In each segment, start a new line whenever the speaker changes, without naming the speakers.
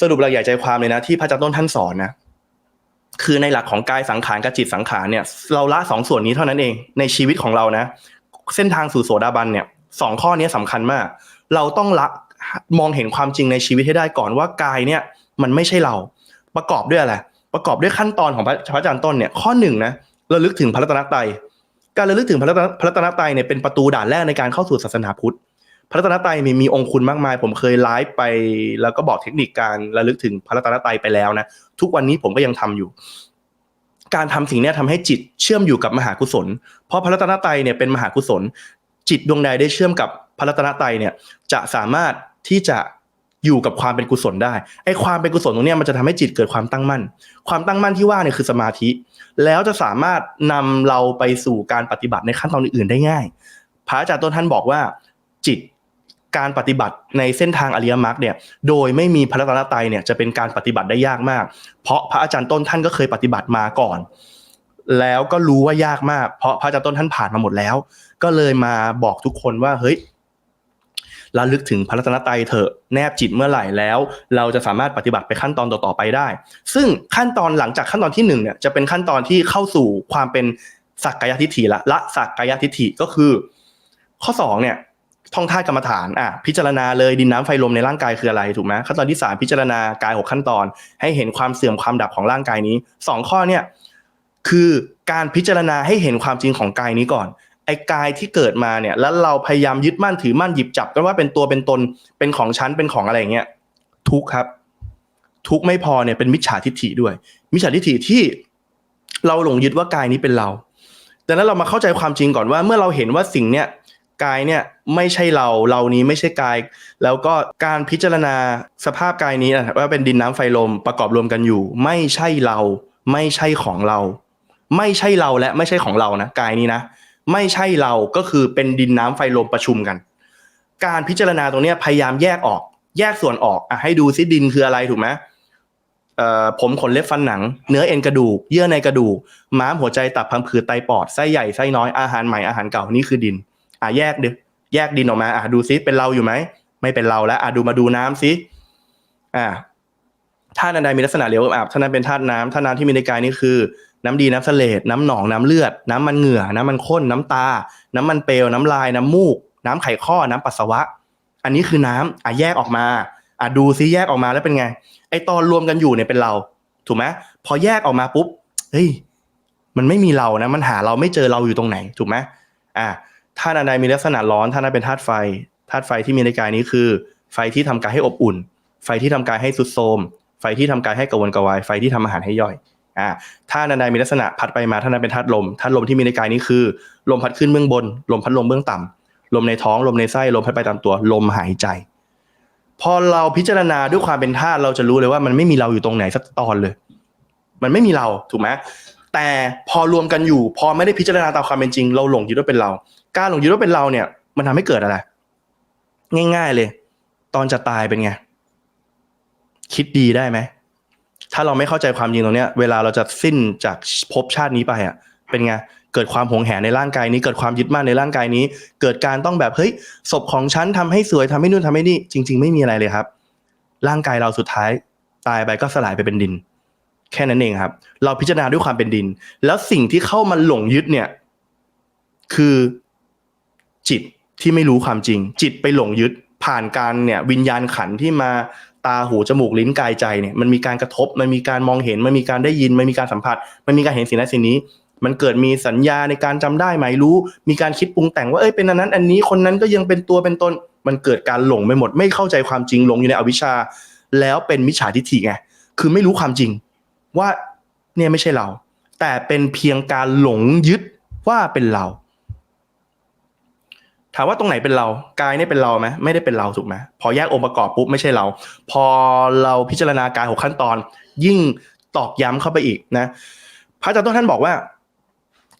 สรุปหลักใหญ่ใจความเลยนะที่พระอาจารย์ต้นท่านสอนนะคือในหลักของกายสังขารกับจิตสังขารเนี่ย เราละสองส่วนนี้เท่านั้นเองในชีวิตของเรานะ เส้นทางสู่โสดาบันเนี่ยสองข้อนี้สำคัญมาก เราต้องละมองเห็นความจริงในชีวิตให้ได้ก่อนว่ากายเนี่ย มันไม่ใช่เรา ประกอบด้วยอะไรประกอบด้วยขั้นตอนของพระอาจารย์ต้นเนี่ยข้อหนึ่งนะระลึกถึงพระรัตนตรัยการระลึกถึงพระรัตนพระรัตนตรัยเนี่ยเป็นประตูด่านแรกในการเข้าสู่ศาสนาพุทธ พระรัตนตรัยมีมีองค์คุณมากมาย ผมเคยไลฟ์ไป แล้วก็บอกเทคนิคการระลึกถึงพระรัตนตรัยไปแล้วนะทุกวันนี้ผมก็ยังทำอยู่ การทำสิ่งนี้ยทำให้จิตเชื่อมอยู่กับมหากุศล เพราะพระรัตนตรัยเนี่ยเป็นมหากุศล จิตดวงใดได้เชื่อมกับพระรัตนตรัยเนี่ยจะสามารถที่จะอยู่กับความเป็นกุศลได้ไอ้ความเป็นกุศลตรงนี้มันจะทำให้จิตเกิดความตั้งมั่น ความตั้งมั่นที่ว่าเนี่ยคือสมาธิ แล้วจะสามารถนำเราไปสู่การปฏิบัติในขั้นตอนอื่นๆได้ง่าย พระอาจารย์ต้นท่านบอกว่า จิต การปฏิบัติในเส้นทางอริยมรรคเนี่ย โดยไม่มีพระรัตนตรัยเนี่ยจะเป็นการปฏิบัติได้ยากมาก เพราะพระอาจารย์ต้นท่านก็เคยปฏิบัติมาก่อน แล้วก็รู้ว่ายากมาก เพราะพระอาจารย์ต้นท่านผ่านมาหมดแล้ว ก็เลยมาบอกทุกคนว่าเฮ้ยระลึกถึงพระรัตนตรัยเถอะแนบจิตเมื่อไหร่แล้ว เราจะสามารถปฏิบัติไปขั้นตอนต่อๆไปได้ ซึ่งขั้นตอนหลังจากขั้นตอนที่หนึ่งเนี่ยจะเป็นขั้นตอนที่เข้าสู่ความเป็นสักกายทิฏฐิละละสักกายทิฏฐิก็คือ ข้อสองเนี่ย ท่องท่ากรรมฐานอะพิจารณาเลยดินน้ำไฟลมในร่างกายคืออะไรถูกไหมขั้นตอนที่สามพิจารณากายหกขั้นตอน ให้เห็นความเสื่อมความดับของร่างกายนี้สองข้อเนี่ยคือการพิจารณาให้เห็นความจริงของกายนี้ก่อนไอ้กายที่เกิดมาเนี่ยแล้วเราพยายามยึดมั่นถือมั่นหยิบจับกันว่าเป็นตัวเป็นตนเป็นของฉันเป็นของอะไรเงี้ยทุกครับ ทุกไม่พอเนี่ยเป็นมิจฉาทิฏฐิด้วย มิจฉาทิฏฐิที่เราหลงยึดว่ากายนี้เป็นเราดังนั้นเรามาเข้าใจความจริงก่อนว่าเมื่อเราเห็นว่าสิ่งเนี้ย กายเนี่ยไม่ใช่เราเรานี้ไม่ใช่กาย แล้วก็การพิจารณาสภาพกายนี้นะว่าเป็นดินน้ำไฟลมประกอบรวมกันอยู่ ไม่ใช่เรา ไม่ใช่ของเรา ไม่ใช่เราและไม่ใช่ของเรานะกายนี้นะ ไม่ใช่เราก็คือเป็นดินน้ำไฟลมประชุมกัน การพิจารณาตรงนี้พยายามแยกออก แยกส่วนออกอะให้ดูซิดินคืออะไรถูกไหมผมขนเล็บฟันหนัง เนื้อเอ็นกระดูก เยื่อในกระดูก ม้ามหัวใจตับพังผืดไตปอดไส้ใหญ่ไส้น้อยอาหารใหม่อาหารเก่านี่คือดิน อะแยกดิแยกดินออกมาอะดูซิเป็นเราอยู่ไหมไม่เป็นเราแล้วอะดูมาดูน้ำซิอะธาตุใดมีลักษณะเหลวอาบท่านั้นเป็นธาตุน้ำธาตุน้ำที่มีในกายนี่คือ น้ำดีน้ำเสลดน้ำหนองน้ำเลือด น้ำมันเหงื่อ น้ำมันข้น น้ำตา น้ำมันเปลว น้ำลาย น้ำมูก น้ำไข่ข้อ น้ำปัสสาวะ อันนี้คือน้ำอะแยกออกมาอะดูซิแยกออกมาแล้วเป็นไง ไอตอนรวมกันอยู่เนี่ยเป็นเรา ถูกไหมพอแยกออกมาปุ๊บเฮ้ยมันไม่มีเรานะ มันหาเราไม่เจอเราอยู่ตรงไหน ถูกไหมอะ ธาตุอันใดมีลักษณะร้อนธาตุนั้นเป็นธาตุไฟธาตุไฟที่มีในกายนี้คือ ไฟที่ทำกายให้อบอุ่น ไฟที่ทำกายให้สุดโทมไฟที่ทำกายให้กระวนกระวายไฟที่ทำอาหารให้ย่อยอ่าธาตุอันใดมีลักษณะพัดไปมาธาตุนั้นเป็นธาตุลมธาตุลมที่มีในกายนี้คือ ลมพัดขึ้นเบื้องบน ลมพัดลมเบื้องต่ำลมในท้องลมในไส้ลมพัดไปตามตัว ลมหายใจ พอเราพิจารณาด้วยความเป็นธาตุเราจะรู้เลยว่ามันไม่มีเราอยู่ตรงไหนสักตอนเลย มันไม่มีเราถูกไหมแต่พอรวมกันอยู่ พอไม่ได้พิจารณาตามความเป็นจริง เราหลงยึดว่าเป็นเรา การหลงยึดว่าเป็นเราเนี่ย มันทำให้เกิดอะไร ง่าย ๆเลย ตอนจะตายเป็นไง คิดดีได้ไหม ถ้าเราไม่เข้าใจความจริงตรงเนี้ย เวลาเราจะสิ้นจากภพชาตินี้ไปอะ เป็นไง เกิดความหวงแหนในร่างกายนี้ เกิดความยึดมั่นในร่างกายนี้ เกิดการต้องแบบเฮ้ยศพของฉันทำให้สวยทำให้นู่นทำให้นี่ จริง ๆ ไม่มีอะไรเลยครับ ร่างกายเราสุดท้าย ตายไปก็สลายไปเป็นดิน แค่นั้นเองครับ เราพิจารณาด้วยความเป็นดิน แล้วสิ่งที่เข้ามาหลงยึดเนี่ย คือ จิตที่ไม่รู้ความจริง จิตไปหลงยึดผ่านการเนี่ยวิญญาณขันที่มาตาหูจมูกลิ้นกายใจเนี่ยมันมีการกระทบมันมีการมองเห็นมันมีการได้ยินมันมีการสัมผัส มันมีการเห็นสิ่งนั้นสิ่งนี้ มันเกิดมีสัญญาในการจำได้หมายรู้ มีการคิดปรุงแต่งว่าเอ้ยเป็นอันนั้นอันนี้คนนั้นก็ยังเป็นตัวเป็นตนมันเกิดการหลงไปหมด ไม่เข้าใจความจริงหลงอยู่ในอวิชชา แล้วเป็นมิจฉาทิฏฐิไงคือไม่รู้ความจริง ว่าเนี่ยไม่ใช่เรา แต่เป็นเพียงการหลงยึดว่าเป็นเรา ถามว่าตรงไหนเป็นเรากายนี่เป็นเราไหมไม่ได้เป็นเราถูกไหมพอแยกองค์ประกอบปุ๊บไม่ใช่เรา พอเราพิจารณากายหกขั้นตอน ยิ่งตอกย้ำเข้าไปอีกนะ พระอาจารย์ต้นท่านบอกว่า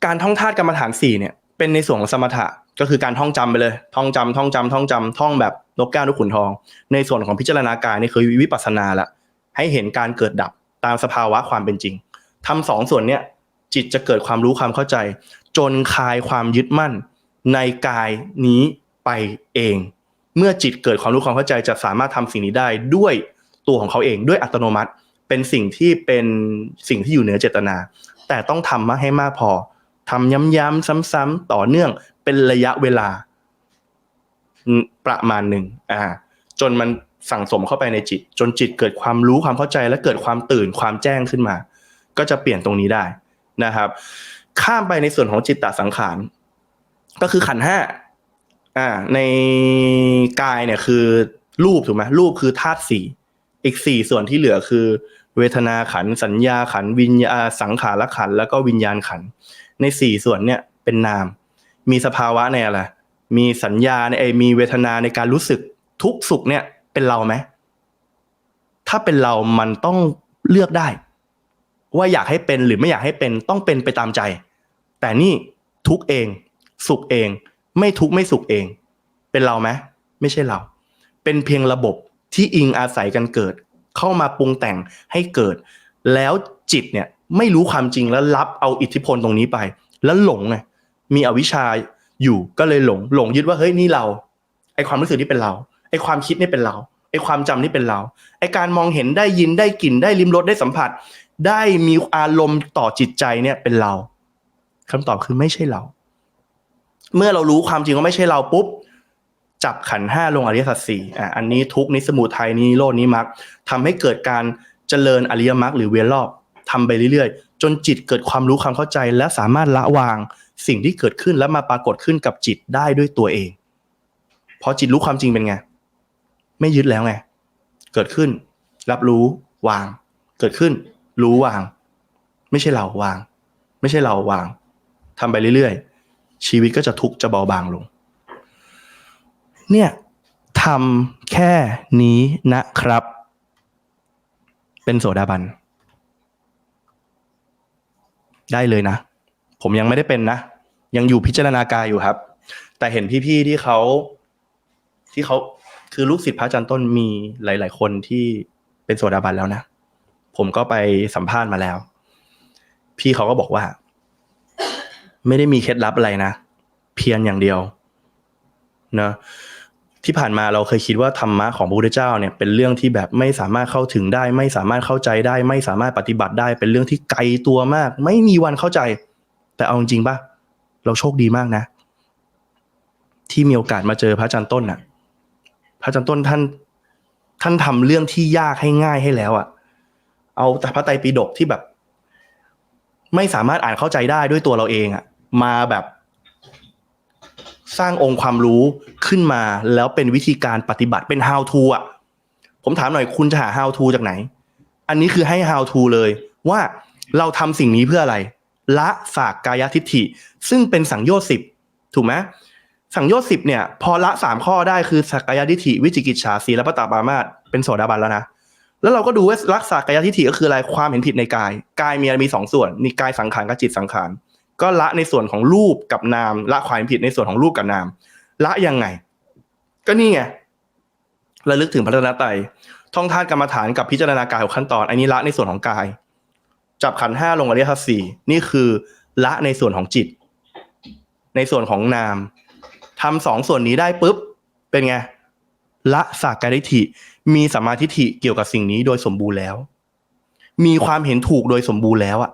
การท่องธาตุกรรมฐานสี่เนี่ย เป็นในส่วนของสมถะก็คือการท่องจำไปเลย ท่องจำท่องจำท่องจำท่องแบบนกแก้วนกขุนทอง ในส่วนของพิจารณากายนี่คือวิปัสสนาละให้เห็นการเกิดดับตามสภาวะความเป็นจริงทำสองส่วนเนี้ยจิตจะเกิดความรู้ความเข้าใจ จนคลายความยึดมั่น ในกายนี้ไปเอง เมื่อจิตเกิดความรู้ความเข้าใจจะสามารถทำสิ่งนี้ได้ด้วยตัวของเขาเองด้วยอัตโนมัติ เป็นสิ่งที่เป็นสิ่งที่อยู่เหนือเจตนา แต่ต้องทำมาให้มากพอทำย้ำๆซ้ำๆต่อเนื่องเป็นระยะเวลา ประมาณหนึ่งอ่า จนมันสั่งสมเข้าไปในจิต จนจิตเกิดความรู้ความเข้าใจและเกิดความตื่นความแจ้งขึ้นมา ก็จะเปลี่ยนตรงนี้ได้นะครับ ข้ามไปในส่วนของจิตตสังขาร ก็คือขันห้าอ่า ในกายเนี่ยคือรูปถูกไหมรูปคือธาตุสี่อีกสี่ส่วนที่เหลือคือ เวทนาขันสัญญาขันวิญญาสังขารขัน แล้วก็วิญญาณขัน ในสี่ส่วนเนี่ยเป็นนาม มีสภาวะในอะไรมีสัญญาในเอมีเวทนาในการรู้สึกทุกข์สุขเนี่ยเป็นเราไหมถ้าเป็นเรามันต้องเลือกได้ ว่าอยากให้เป็นหรือไม่อยากให้เป็นต้องเป็นไปตามใจ แต่นี่ทุกเอง สุขเอง ไม่ทุกข์ไม่สุขเอง เป็นเราไหมไม่ใช่เรา เป็นเพียงระบบที่อิงอาศัยกันเกิด เข้ามาปรุงแต่งให้เกิด แล้วจิตเนี่ยไม่รู้ความจริงแล้วรับเอาอิทธิพลตรงนี้ไป แล้วหลงไงมีอวิชชาอยู่ก็เลยหลงหลงยึดว่าเฮ้ยนี่เราไอความรู้สึกนี่เป็นเราไอความคิดนี่เป็นเราไอความจำนี่เป็นเราไอการมองเห็นได้ยินได้กลิ่นได้ลิ้มรสได้สัมผัส ได้มีอารมณ์ต่อจิตใจเนี่ยเป็นเราคำตอบคือไม่ใช่เรา เมื่อเรารู้ความจริงว่าไม่ใช่เราปุ๊บ จับขันห้าลงอริยสัจสี่อะอันนี้ทุกนี้สมุทัยนี้โรดนี้มรรคทำให้เกิดการเจริญอริยมรรคหรือเวียนรอบทำไปเรื่อยๆ จนจิตเกิดความรู้ความเข้าใจ และสามารถละวางสิ่งที่เกิดขึ้นแล้วมาปรากฏขึ้นกับจิตได้ด้วยตัวเองพอจิตรู้ความจริงเป็นไง ไม่ยึดแล้วไง เกิดขึ้น รับรู้วาง เกิดขึ้น รู้วาง ไม่ใช่เราวาง ไม่ใช่เราวางทำไปเรื่อยๆ ชีวิตก็จะทุกข์จะเบาบางลง เนี่ยทำแค่นี้นะครับ เป็นโสดาบัน ได้เลยนะ ผมยังไม่ได้เป็นนะ ยังอยู่พิจารณากายอยู่ครับ แต่เห็นพี่ๆที่เขาที่เขาคือลูกศิษย์พระอาจารย์ต้นมีหลาย ๆ คนที่เป็นโสดาบันแล้วนะ ผมก็ไปสัมภาษณ์มาแล้ว พี่เขาก็บอกว่า ไม่ได้มีเคล็ดลับอะไรนะ เพียรอย่างเดียวเนะที่ผ่านมาเราเคยคิดว่าธรรมะของพระพุทธเจ้าเนี่ยเป็นเรื่องที่แบบไม่สามารถเข้าถึงได้ ไม่สามารถเข้าใจได้ ไม่สามารถปฏิบัติได้ เป็นเรื่องที่ไกลตัวมาก ไม่มีวันเข้าใจ แต่เอาจริงๆป่ะเราโชคดีมากนะ ที่มีโอกาสมาเจอพระอาจารย์ต้นน่ะ พระอาจารย์ต้นท่าน ท่านทำเรื่องที่ยากให้ง่ายให้แล้วอะเอาแต่พระไตรปิฎกที่แบบ ไม่สามารถอ่านเข้าใจได้ด้วยตัวเราเองอะ มาแบบสร้างองค์ความรู้ขึ้นมาแล้วเป็นวิธีการปฏิบัติเป็น how to อะ ผมถามหน่อยคุณจะหา how to จากไหน อันนี้คือให้ how to เลยว่าเราทำสิ่งนี้เพื่ออะไร ละสากกายทิฏฐิ ซึ่งเป็นสังโยชน์สิบถูกไหมสังโยชน์สิบเนี่ย พอละสามข้อได้คือสักกายทิฏฐิ วิจิกิจฉาสีและปตตปามาสเป็นโสดาบันแล้วนะแล้วเราก็ดูว่ารักษากายทิฏฐิก็คืออะไรความเห็นผิดในกาย กายมีอะไรมีสองส่วนมีกายสังขารกับจิตสังขาร ก็ละในส่วนของรูปกับนาม ละความผิดในส่วนของรูปกับนาม ละยังไง ก็นี่ไงระลึกถึงพัฒนาไตท่องท่านกรรมฐานกับพิจารณากายของขั้นตอน อันนี้ละในส่วนของกาย จับขันห้าลงอริยสัจสี่นี่คือ ละในส่วนของจิต ในส่วนของนามทำสองส่วนนี้ได้ปุ๊บ เป็นไง ละสากการิฐิมีสมมาธิฐิเกี่ยวกับสิ่งนี้โดยสมบูรณ์แล้ว มีความเห็นถูกโดยสมบูรณ์แล้วอะ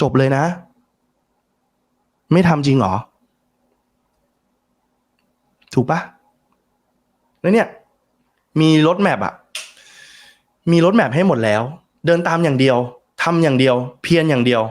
จบเลยนะ ไม่ทำจริงหรอ ถูกปะแล้วเนี่ย มีรถแมพอะมีรถแมพให้หมดแล้ว เดินตามอย่างเดียวทำอย่างเดียว เพียรอย่างเดียว